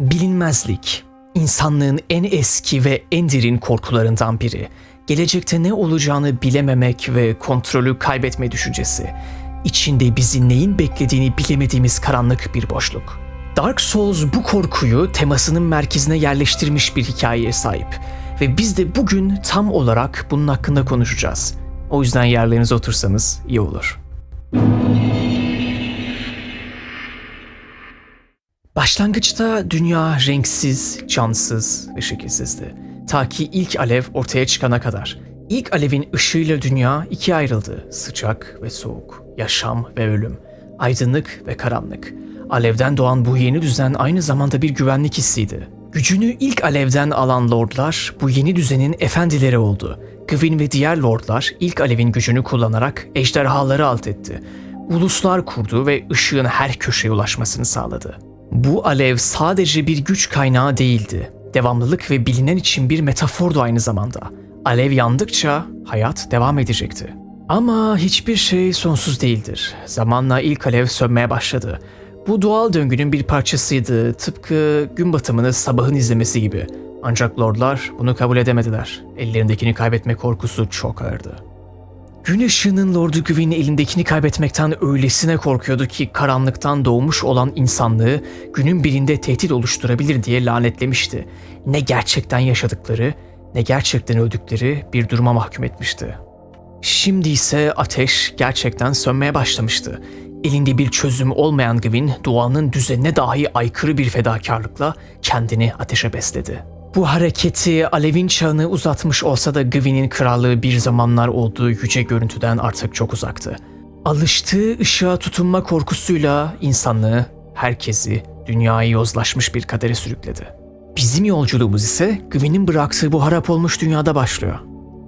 Bilinmezlik, insanlığın en eski ve en derin korkularından biri. Gelecekte ne olacağını bilememek ve kontrolü kaybetme düşüncesi. İçinde bizi neyin beklediğini bilemediğimiz karanlık bir boşluk. Dark Souls bu korkuyu temasının merkezine yerleştirmiş bir hikayeye sahip. Ve biz de bugün tam olarak bunun hakkında konuşacağız. O yüzden yerlerinize otursanız iyi olur. Başlangıçta dünya renksiz, cansız ve şekilsizdi. Ta ki ilk alev ortaya çıkana kadar. İlk alevin ışığıyla dünya ikiye ayrıldı. Sıcak ve soğuk, yaşam ve ölüm, aydınlık ve karanlık. Alevden doğan bu yeni düzen aynı zamanda bir güvenlik hissiydi. Gücünü ilk alevden alan lordlar bu yeni düzenin efendileri oldu. Gwyn ve diğer lordlar ilk alevin gücünü kullanarak ejderhaları alt etti. Uluslar kurdu ve ışığın her köşeye ulaşmasını sağladı. Bu alev sadece bir güç kaynağı değildi. Devamlılık ve bilinen için bir metafordu aynı zamanda. Alev yandıkça hayat devam edecekti. Ama hiçbir şey sonsuz değildir. Zamanla ilk alev sönmeye başladı. Bu doğal döngünün bir parçasıydı, tıpkı gün batımını sabahın izlemesi gibi. Ancak lordlar bunu kabul edemediler. Ellerindekini kaybetme korkusu çok ağırdı. Gün ışığının Lordu Gwyn elindekini kaybetmekten öylesine korkuyordu ki karanlıktan doğmuş olan insanlığı günün birinde tehdit oluşturabilir diye lanetlemişti. Ne gerçekten yaşadıkları ne gerçekten öldükleri bir duruma mahkum etmişti. Şimdi ise ateş gerçekten sönmeye başlamıştı. Elinde bir çözüm olmayan Gwyn doğanın düzenine dahi aykırı bir fedakarlıkla kendini ateşe besledi. Bu hareketi alevin çağını uzatmış olsa da Gwyn'in krallığı bir zamanlar olduğu yüce görüntüden artık çok uzaktı. Alıştığı ışığa tutunma korkusuyla insanlığı, herkesi, dünyayı yozlaşmış bir kadere sürükledi. Bizim yolculuğumuz ise Gwyn'in bıraktığı bu harap olmuş dünyada başlıyor.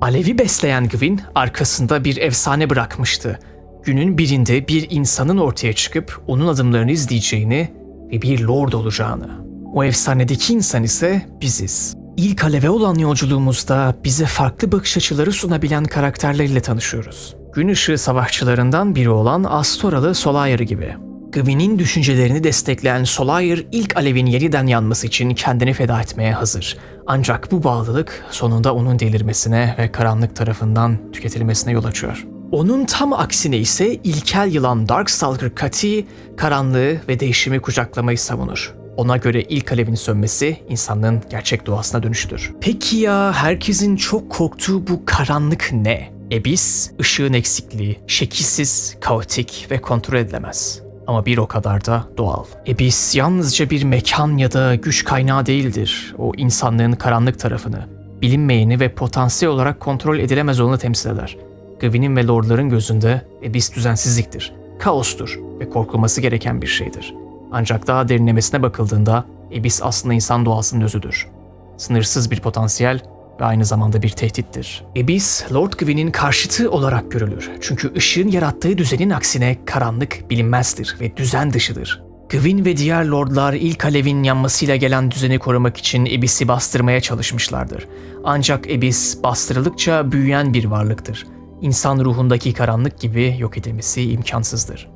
Alevi besleyen Gwyn arkasında bir efsane bırakmıştı. Günün birinde bir insanın ortaya çıkıp onun adımlarını izleyeceğini ve bir lord olacağını. O efsanedeki insan ise biziz. İlk aleve olan yolculuğumuzda bize farklı bakış açıları sunabilen karakterlerle tanışıyoruz. Gün ışığı savaşçılarından biri olan Astoralı Solaire gibi. Gwyn'in düşüncelerini destekleyen Solaire ilk alevin yeniden yanması için kendini feda etmeye hazır. Ancak bu bağlılık sonunda onun delirmesine ve karanlık tarafından tüketilmesine yol açıyor. Onun tam aksine ise ilkel yılan Darkstalker Kati karanlığı ve değişimi kucaklamayı savunur. Ona göre ilk alevin sönmesi insanlığın gerçek doğasına dönüşüdür. Peki ya herkesin çok korktuğu bu karanlık ne? Ebis, ışığın eksikliği, şekilsiz, kaotik ve kontrol edilemez. Ama bir o kadar da doğal. Ebis yalnızca bir mekan ya da güç kaynağı değildir. O insanlığın karanlık tarafını, bilinmeyeni ve potansiyel olarak kontrol edilemez olanı temsil eder. Gwyn'in ve lordların gözünde Ebis düzensizliktir, kaostur ve korkulması gereken bir şeydir. Ancak daha derinlemesine bakıldığında Ebis aslında insan doğasının özüdür. Sınırsız bir potansiyel ve aynı zamanda bir tehdittir. Ebis, Lord Gwyn'in karşıtı olarak görülür. Çünkü ışığın yarattığı düzenin aksine karanlık bilinmezdir ve düzen dışıdır. Gwyn ve diğer lordlar ilk alevin yanmasıyla gelen düzeni korumak için Ebis'i bastırmaya çalışmışlardır. Ancak Ebis bastırıldıkça büyüyen bir varlıktır. İnsan ruhundaki karanlık gibi yok edilmesi imkansızdır.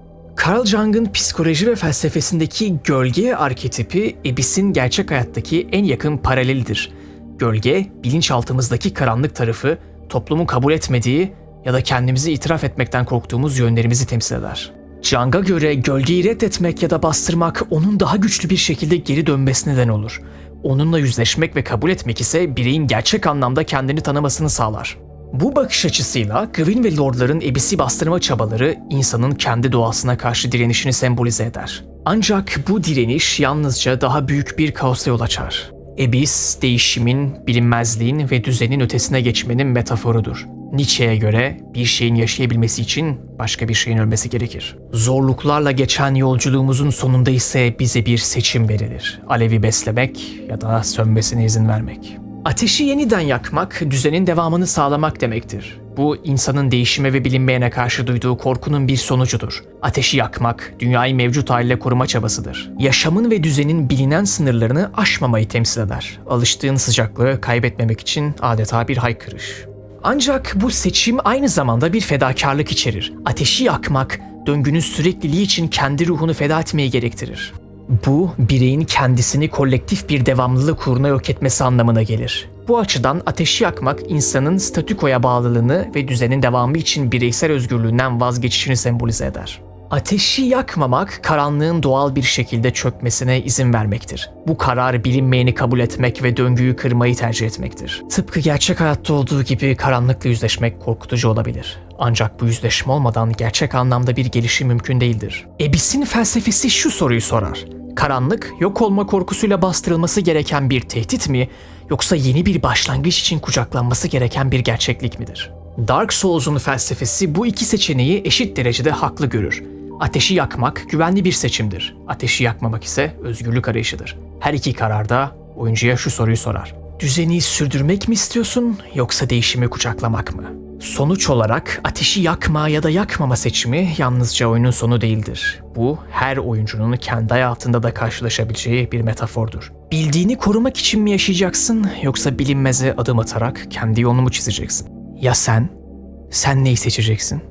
Carl Jung'ın psikoloji ve felsefesindeki gölge arketipi Ebis'in gerçek hayattaki en yakın paralelidir. Gölge, bilinçaltımızdaki karanlık tarafı, toplumun kabul etmediği ya da kendimizi itiraf etmekten korktuğumuz yönlerimizi temsil eder. Jung'a göre gölgeyi reddetmek ya da bastırmak onun daha güçlü bir şekilde geri dönmesine neden olur. Onunla yüzleşmek ve kabul etmek ise bireyin gerçek anlamda kendini tanımasını sağlar. Bu bakış açısıyla Gwyn ve Lordların Ebis'i bastırma çabaları insanın kendi doğasına karşı direnişini sembolize eder. Ancak bu direniş yalnızca daha büyük bir kaosa yol açar. Ebis, değişimin, bilinmezliğin ve düzenin ötesine geçmenin metaforudur. Nietzsche'ye göre bir şeyin yaşayabilmesi için başka bir şeyin ölmesi gerekir. Zorluklarla geçen yolculuğumuzun sonunda ise bize bir seçim verilir. Alevi beslemek ya da sönmesine izin vermek. Ateşi yeniden yakmak, düzenin devamını sağlamak demektir. Bu insanın değişime ve bilinmeyene karşı duyduğu korkunun bir sonucudur. Ateşi yakmak, dünyayı mevcut haliyle koruma çabasıdır. Yaşamın ve düzenin bilinen sınırlarını aşmamayı temsil eder. Alıştığın sıcaklığı kaybetmemek için adeta bir haykırış. Ancak bu seçim aynı zamanda bir fedakarlık içerir. Ateşi yakmak, döngünün sürekliliği için kendi ruhunu feda etmeyi gerektirir. Bu, bireyin kendisini kolektif bir devamlılık uğruna yok etmesi anlamına gelir. Bu açıdan ateşi yakmak insanın statükoya bağlılığını ve düzenin devamı için bireysel özgürlüğünden vazgeçişini sembolize eder. Ateşi yakmamak, karanlığın doğal bir şekilde çökmesine izin vermektir. Bu karar bilinmeyeni kabul etmek ve döngüyü kırmayı tercih etmektir. Tıpkı gerçek hayatta olduğu gibi karanlıkla yüzleşmek korkutucu olabilir. Ancak bu yüzleşme olmadan gerçek anlamda bir gelişim mümkün değildir. Ebis'in felsefesi şu soruyu sorar. Karanlık, yok olma korkusuyla bastırılması gereken bir tehdit mi, yoksa yeni bir başlangıç için kucaklanması gereken bir gerçeklik midir? Dark Souls'un felsefesi bu iki seçeneği eşit derecede haklı görür. Ateşi yakmak güvenli bir seçimdir. Ateşi yakmamak ise özgürlük arayışıdır. Her iki kararda oyuncuya şu soruyu sorar. Düzeni sürdürmek mi istiyorsun yoksa değişimi kucaklamak mı? Sonuç olarak ateşi yakma ya da yakmama seçimi yalnızca oyunun sonu değildir. Bu her oyuncunun kendi hayatında da karşılaşabileceği bir metafordur. Bildiğini korumak için mi yaşayacaksın yoksa bilinmeze adım atarak kendi yolunu mu çizeceksin? Ya sen? Sen neyi seçeceksin?